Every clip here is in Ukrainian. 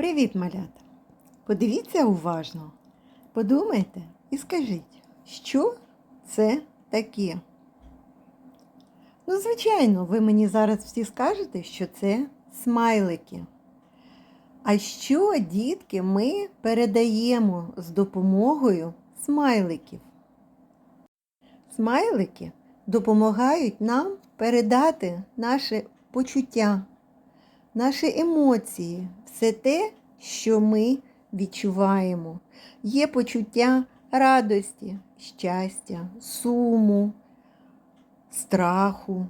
Привіт, малята! Подивіться уважно, подумайте і скажіть, що це таке? Ну, звичайно, ви мені зараз всі скажете, що це смайлики. А що, дітки, ми передаємо з допомогою смайликів? Смайлики допомагають нам передати наше почуття, наші емоції, все те, що ми відчуваємо. Є почуття радості, щастя, суму, страху,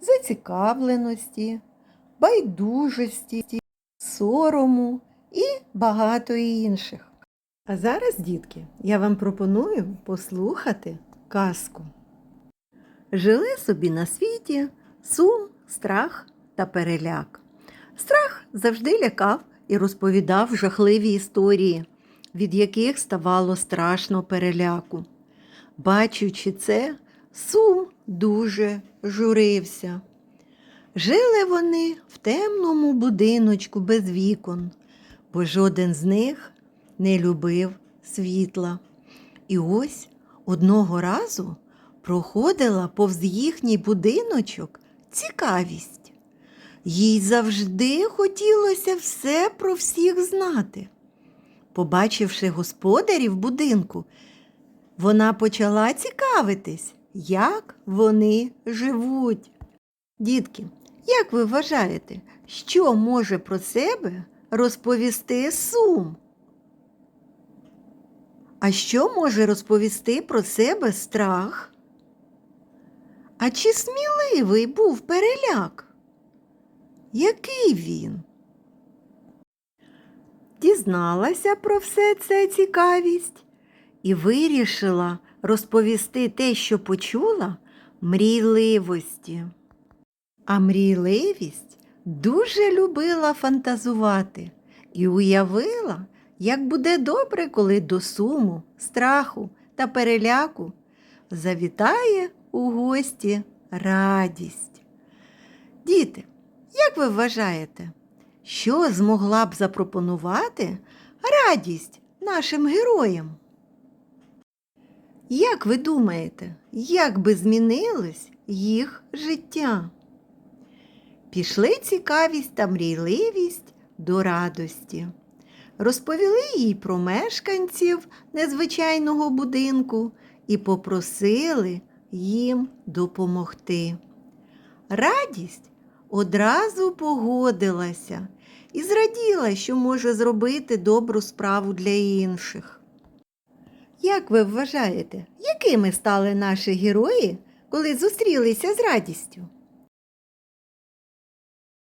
зацікавленості, байдужості, сорому і багато інших. А зараз, дітки, я вам пропоную послухати казку. Жили собі на світі сум, страх та переляк. Страх завжди лякав і розповідав жахливі історії, від яких ставало страшно переляку. Бачучи це, сум дуже журився. Жили вони в темному будиночку без вікон, бо жоден з них не любив світла. І ось одного разу проходила повз їхній будиночок цікавість. Їй завжди хотілося все про всіх знати. Побачивши господарів будинку, вона почала цікавитись, як вони живуть. Дітки, як ви вважаєте, що може про себе розповісти сум? А що може розповісти про себе страх? А чи сміливий був переляк? Який він? Дізналася про все це цікавість і вирішила розповісти те, що почула, мрійливості. А мрійливість дуже любила фантазувати і уявила, як буде добре, коли до суму, страху та переляку завітає у гості радість. Діти, як ви вважаєте, що змогла б запропонувати радість нашим героям? Як ви думаєте, як би змінилось їх життя? Пішли цікавість та мрійливість до радості. Розповіли їй про мешканців незвичайного будинку і попросили їм допомогти. Радість одразу погодилася і зраділа, що може зробити добру справу для інших. Як ви вважаєте, якими стали наші герої, коли зустрілися з радістю?